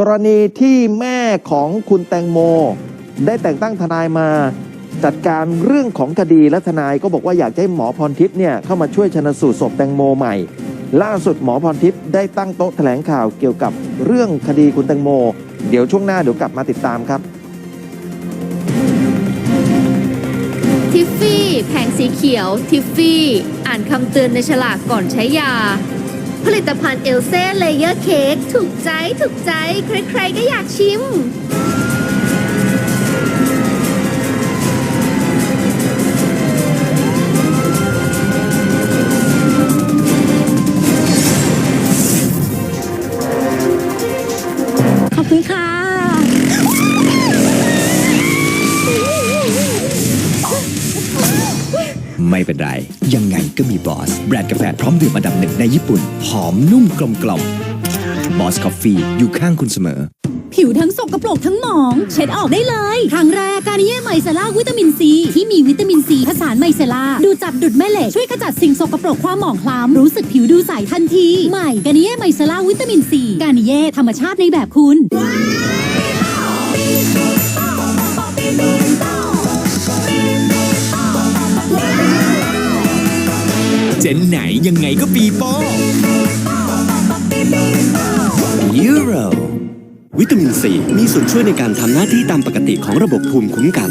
กรณีที่แม่ของคุณแตงโม ได้แต่งตั้งทนายมา จัดการเรื่องของคดีและทนายก็บอกว่าอยากให้หมอพรทิพย์เนี่ยเข้ามาช่วยชนสูตรศพแตงโมใหม่ ล่าสุดหมอพรทิพย์ได้ตั้งโต๊ะแถลงข่าวเกี่ยวกับเรื่องคดีคุณแตงโม เดี๋ยวช่วงหน้าเดี๋ยวกลับมาติดตามครับทิฟฟี่แผงสีเขียว ทิฟฟี่ อ่านคำเตือนในฉลากก่อนใช้ยา ผลิตภัณฑ์เอลเซ่เลเยอร์เค้กถูกใจถูกใจ ใครๆก็อยากชิม ขอบคุณค่ะ ไม่เป็นไร ยังไงก็มีบอส แบรนด์กาแฟพร้อมดื่มอันดับหนึ่งในญี่ปุ่น หอมนุ่มกลมกล่อมบอสกาแฟอยู่ข้างคุณเสมอ ผิวทั้งสกปรกทั้งหมอง เช็ดออกได้เลย ครั้งแรกการนิเย่ไมเซล่าวิตามินซี ที่มีวิตามินซีผสานไมเซล่าดูจับดุดแม่เหล็ก ช่วยขจัดสิ่งสกปรกความหมองคล้ำรู้สึกผิวดูใสทันที ใหม่การนิเย่ไมเซล่าวิตามินซีการเย่ธรรมชาติในแบบคุณ จนไหนยังไงก็ปีโป้ยูโรวิตามินซีมีส่วนช่วยในการทำหน้าที่ตามปกติของระบบภูมิคุ้มกัน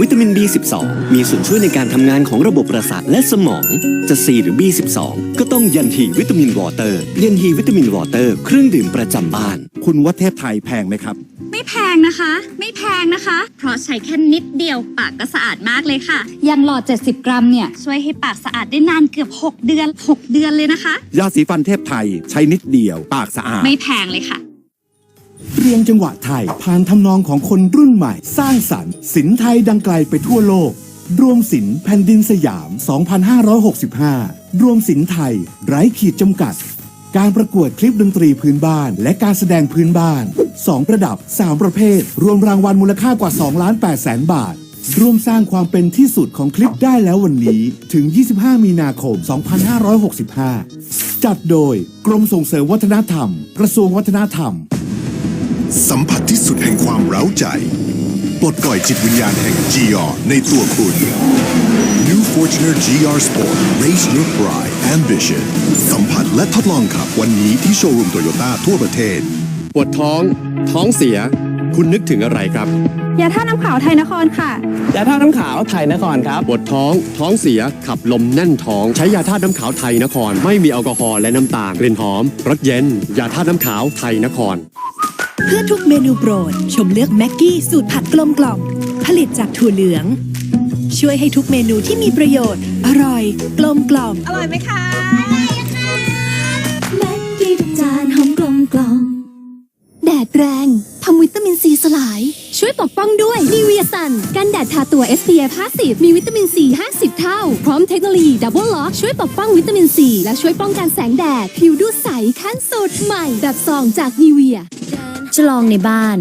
วิตามิน B12 มีส่วนช่วยในการทำงานของระบบประสาทและสมอง จะ C หรือ B12 ก็ต้องยันฮีวิตามินวอเตอร์ยันฮีวิตามินวอเตอร์เครื่องดื่มประจำบ้าน คุณว่าเทพไทยแพงไหมครับ ไม่แพงนะคะ ไม่แพงนะคะ เพราะใช้แค่นิดเดียวปากก็สะอาดมากเลยค่ะ ยังหลอด 70 กรัมเนี่ย ช่วยให้ปากสะอาดได้นานเกือบ 6 เดือน 6 เดือนเลยนะคะ ยาสีฟันเทพไทยใช้นิดเดียว ปากสะอาด ไม่แพงเลยค่ะ เรียงจังหวะไทยผ่านทำนองของคนรุ่นใหม่ สร้างสรรค์ศิลป์ไทยดังไกลไปทั่วโลก รวมศิลป์แผ่นดินสยาม 2565 รวมศิลป์ไทย ไร้ขีดจำกัด การประกวดคลิปดนตรีพื้นบ้าน และการแสดงพื้นบ้าน 2 ระดับ 3 ประเภท รวมรางวัลมูลค่ากว่า2ล้าน8แสนบาท ร่วมสร้างความเป็นที่สุดของคลิปได้แล้ววันนี้ถึง 25 มีนาคม 2565 จัดโดย กรมส่งเสริมวัฒนธรรม กระทรวงวัฒนธรรม สัมผัสที่สุดแห่งความเร้าใจ ปลดปล่อยจิตวิญญาณแห่ง GR ในตัวคุณ New Fortuner GR Sport Raise Your Pride Ambition สัมผัสและทดลองขับวันนี้ที่โชว์รูมโตโยต้าทั่วประเทศ ปวดท้อง ท้องเสีย คุณนึกถึงอะไรครับ ยาท่าน้ำขาวไทยนครค่ะ ยาธาตุน้ำขาวไทยนครครับ ปวดท้อง ท้องเสีย ขับลมแน่นท้อง ใช้ยาธาตุน้ำขาวไทยนคร ไม่มีแอลกอฮอล์และน้ำตาล กลิ่นหอม รสเย็น ยาธาตุน้ำขาวไทยนคร เพื่อทุกเมนูโปรด ชมเลือกแม็กกี้สูตรผัดกลมกล่อม ผลิตจากถั่วเหลือง ช่วยให้ทุกเมนูที่มีประโยชน์ อร่อย กลมกล่อม อร่อยไหมคะแม็กกี้ทุกจานหอมกลมกล่อม แดดแรงทำวิตามินซีสลาย ช่วยปกป้องด้วยนิเวียซันกันแดดทาตัว SPF 50 มีวิตามินซี 50 เท่า พร้อมเทคโนโลยีดับเบิลล็อกช่วยปกป้องวิตามินซี และช่วยป้องกันแสงแดด ผิวดูใสขั้นสุดใหม่ แบบซองจากนิเวียจะลองในบ้าน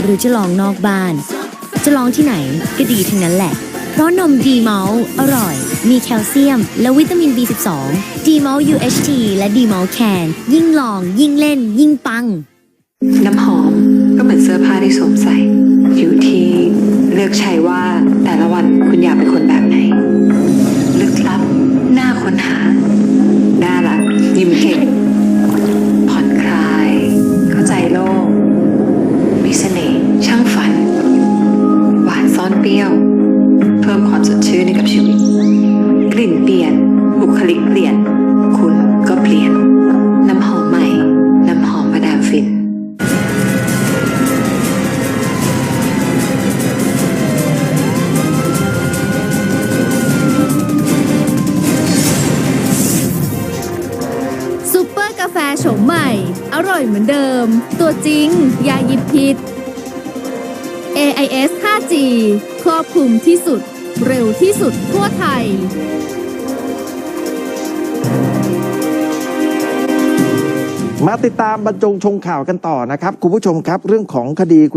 หรือจะลองนอกบ้าน จะลองที่ไหนก็ดีทั้งนั้นแหละ เพราะนมดีมอลอร่อย มีแคลเซียม และวิตามิน B12 ดีมอล UHT และดีมอลแคนยิ่งลอง ยิ่งเล่น ยิ่งปัง น้ำหอมก็เหมือนเสื้อผ้าที่สวมใส่ อยู่ที่เลือกใช้ว่าแต่ละวันคุณอยากเป็นคนแบบไหน อร่อยเหมือนเดิม ตัวจริง ยาหยิบผิด AIS 5G ครอบคลุมที่สุด เร็วที่สุดทั่วไทย มาติดตามบรรจงชงข่าวกันต่อนะครับ คุณผู้ชมครับเรื่องของคดีคุณ